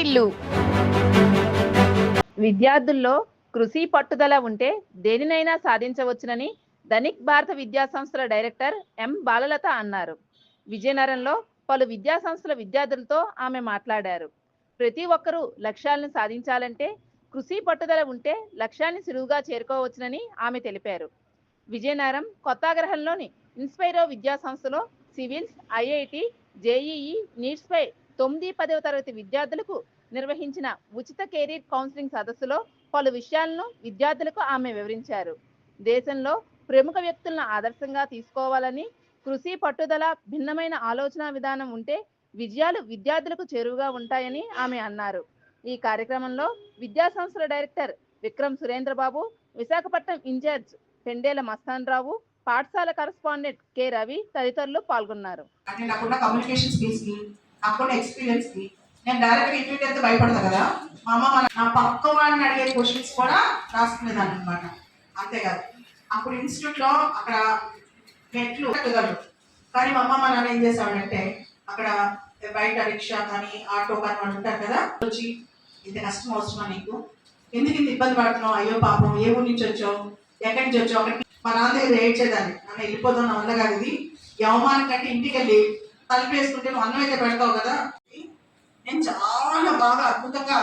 వాటిల్లు విద్యార్థుల్లో కృషి పట్టుదల ఉంటే దేనినైనా సాధించవచ్చునని ధనిక్ భారత విద్యా సంస్థల డైరెక్టర్ ఎం బాలలత అన్నారు. విజయనగరంలో పలు విద్యా సంస్థల విద్యార్థులతో ఆమె మాట్లాడారు. ప్రతి ఒక్కరూ లక్ష్యాలను సాధించాలంటే కృషి పట్టుదల ఉంటే లక్ష్యాన్ని సులువుగా చేరుకోవచ్చునని ఆమె తెలిపారు. విజయనగరం కొత్తాగ్రహంలోని ఇన్స్పైరో విద్యా సంస్థలో సివిల్స్ ఐఐటి జేఈఈ నీట్స్పై తొమ్మిది పదవ తరగతి విద్యార్థులకు నిర్వహించిన ఉచిత కెరీర్ కౌన్సిలింగ్ సదస్సులో పలు విషయాలను విద్యార్థులకు ఆమె వివరించారు. దేశంలో ప్రముఖ వ్యక్తులను ఆదర్శంగా తీసుకోవాలని కృషి పట్టుదల భిన్నమైన ఆలోచన విధానం ఉంటే విజయాలు విద్యార్థులకు చేరువుగా ఉంటాయని ఆమె అన్నారు. ఈ కార్యక్రమంలో విద్యాసంస్థల director Vikram Surendrababu Visakhapatnam in charge Pendela Mastan Rao పాఠశాల కరస్పాండెంట్ కె రవి తదితరులు పాల్గొన్నారు. నాకున్న ఎక్స్పీరియన్స్కి. నేను డైరెక్ట్ ఇంటర్వ్యూ అయితే భయపడతా కదా? మా అమ్మ మన నా పక్క వాడిని అడిగే క్వశ్చన్స్ కూడా రాసుకునేదాన్ని అనమాట అంతేకాదు. అప్పుడు ఇన్స్టిట్యూట్లో అక్కడ నెట్లు ఎక్కగలరు కానీ మా అమ్మ మా నాన్న ఏం చేశాడంటే అక్కడ బయట రిక్షా కానీ ఆటో కానీ వాళ్ళు ఉంటారు కదా వచ్చి ఇంత కష్టం అవసరమా నీకు? ఎందుకు ఇంత ఇబ్బంది పడుతున్నావు? అయ్యో పాపం ఏ ఊరి నుంచి వచ్చావు? ఎక్కడి నుంచి వచ్చావు? అక్కడికి మా నాన్న దగ్గర ఏడ్చేదాన్ని. నన్ను వెళ్ళిపోదాం నా వల్ల కాదు ఇది. యవమానం అవమానం కంటే ఇంటికి వెళ్ళి కలిపేసుకుంటే నువ్వు అన్నం అయితే పెడతావు కదా నేను చాలా బాగా అద్భుతంగా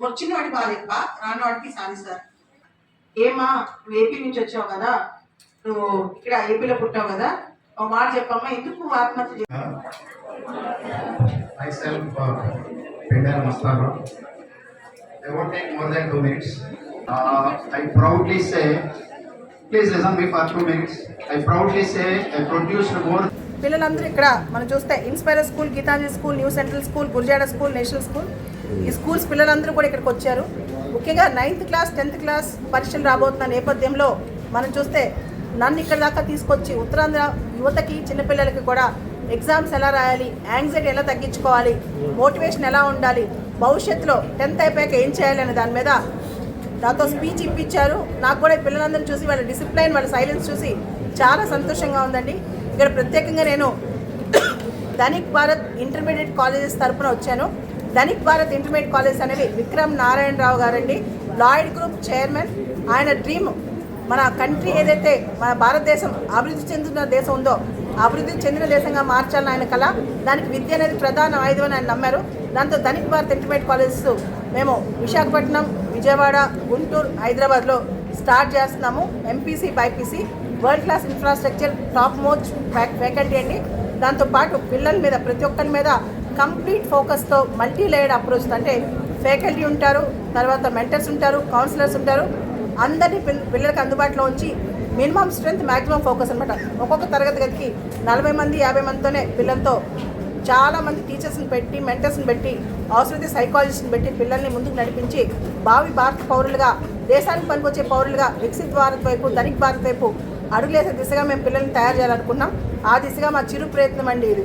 వచ్చిన వాడి బాగా రాని వాడికి సాధిస్తారు ఏమా నువ్వు ఏపీ నుంచి వచ్చావు కదా నువ్వు ఇక్కడ ఏపీలో పుట్టావు కదా ఒక మాట చెప్పమ్మా ఎందుకు నువ్వు ఆత్మహత్య చేస్తావు I won't take more than two minutes. Uh, I proudly say, please listen me for two minutes. I proudly say I produced more. పిల్లలందరూ ఇక్కడ మనం చూస్తే inspire school Gitanjali school new central school Gurajada school national school. ఈ schools పిల్లలందరూ కూడా ఇక్కడికి వచ్చారు. ముఖ్యంగా నైన్త్ క్లాస్ టెన్త్ క్లాస్ పరీక్షలు రాబోతున్న నేపథ్యంలో మనం చూస్తే నన్ను ఇక్కడ దాకా తీసుకొచ్చి ఉత్తరాంధ్ర యువతకి చిన్నపిల్లలకి కూడా ఎగ్జామ్స్ ఎలా రాయాలి యాంగ్జైటీ ఎలా తగ్గించుకోవాలి మోటివేషన్ ఎలా ఉండాలి భవిష్యత్తులో టెన్త్ అయిపోయాక ఏం చేయాలి అనే దాని మీద నాతో స్పీచ్ ఇప్పించారు. నాకు కూడా పిల్లలందరూ పిల్లలందరిని చూసి వాళ్ళ డిసిప్లైన్ వాళ్ళ సైలెన్స్ చూసి చాలా సంతోషంగా ఉందండి. ఇక్కడ ప్రత్యేకంగా నేను ధనిక్ భారత్ ఇంటర్మీడియట్ కాలేజెస్ తరపున వచ్చాను. ధనిక్ భారత్ ఇంటర్మీడియట్ కాలేజ్ అనేవి విక్రమ్ నారాయణరావు గారండి. Lloyd group chairman. ఆయన డ్రీమ్ మన కంట్రీ ఏదైతే మన భారతదేశం అభివృద్ధి చెందుతున్న దేశం ఉందో అభివృద్ధి చెందిన దేశంగా మార్చాలని ఆయన కళ దానికి విద్య అనేది ప్రధాన ఆయుధం అని ఆయన నమ్మారు. దాంతో ధనిక్ భారత్ ఇంటర్మీడియట్ కాలేజెస్ మేము విశాఖపట్నం విజయవాడ గుంటూరు హైదరాబాద్లో స్టార్ట్ చేస్తున్నాము. MPC BiPC world class infrastructure top most faculty అండి. దాంతోపాటు పిల్లల మీద ప్రతి ఒక్కరి మీద కంప్లీట్ ఫోకస్తో మల్టీ లేయర్డ్ అప్రోచ్ అంటే ఫ్యాకల్టీ ఉంటారు తర్వాత మెంటర్స్ ఉంటారు కౌన్సిలర్స్ ఉంటారు. అందరినీ పిల్ల పిల్లలకు అందుబాటులో ఉంచి మినిమం స్ట్రెంత్ మ్యాక్సిమం ఫోకస్ అనమాట ఒక్కొక్క తరగతి గదికి నలభై మంది యాభై మందితోనే పిల్లలతో చాలామంది టీచర్స్ని పెట్టి మెంటర్స్ని పెట్టి అవసరమైతే సైకాలజిస్ట్ని పెట్టి పిల్లల్ని ముందుకు నడిపించి భావి భారత పౌరులుగా దేశానికి పనికొచ్చే పౌరులుగా వికసిత్ భారత్ వైపు ధనిక్ భారత్ వైపు అడుగులేసే దిశగా మేము పిల్లల్ని తయారు చేయాలనుకున్నాం. ఆ దిశగా మా చిరు ప్రయత్నం అండి ఇది.